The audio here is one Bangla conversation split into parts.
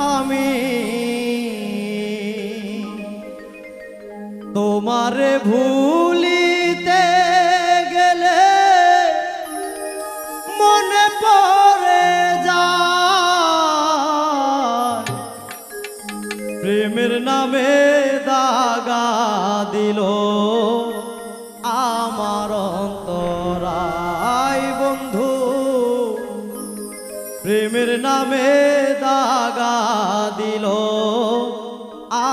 আমি। তোমারে ভুলিতে গেলে মনে পড়ে যা প্রেমের নামে দাগা দিলো। নামে দাগা দিল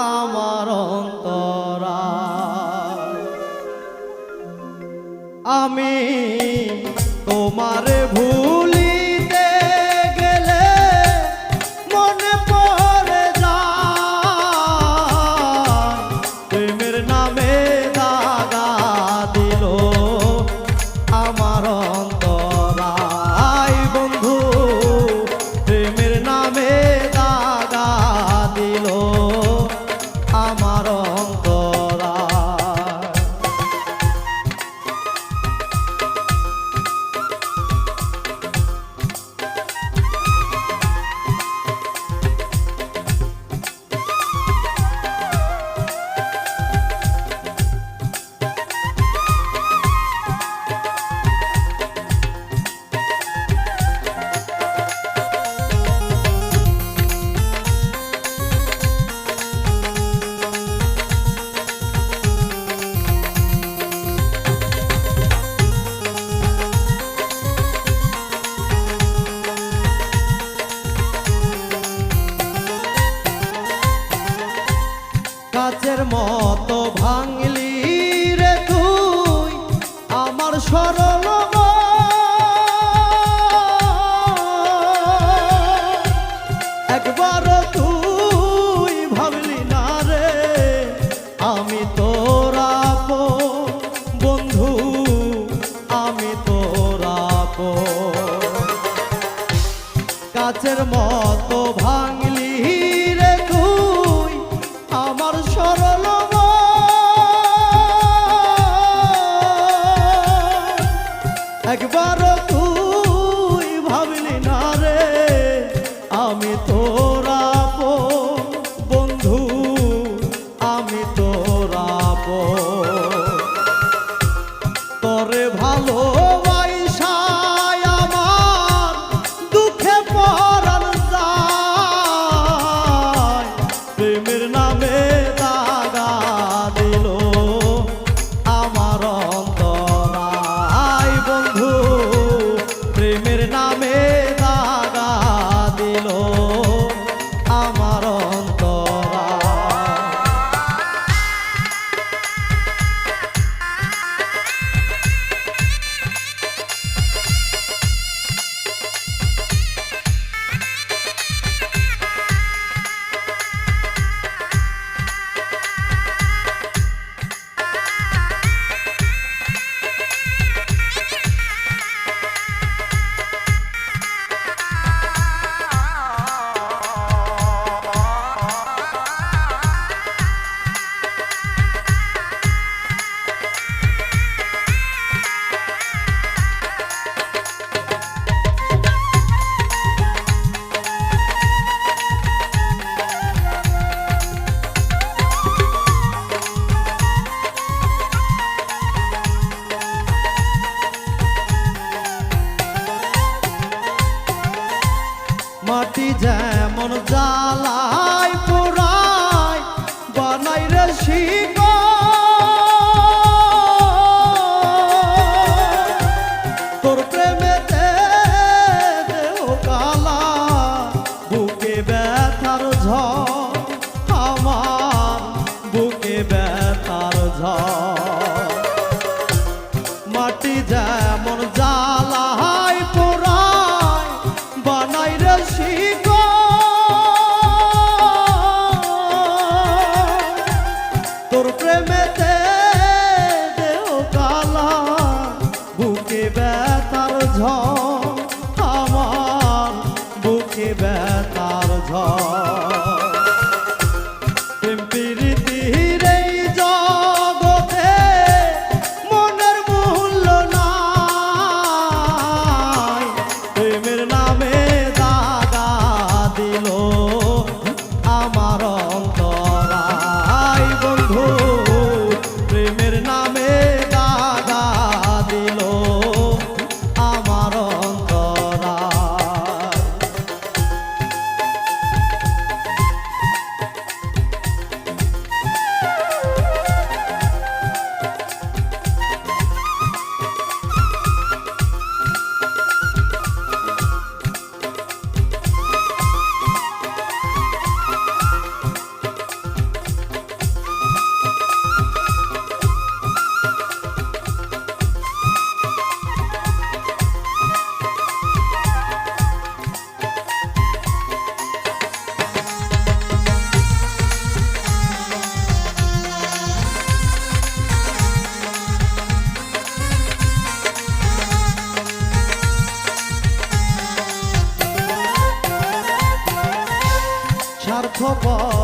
আমার অন্তরা। আমি তোমার ভূ মত ভাঙলি রে তুই আমার সরল একবার তুই তোরা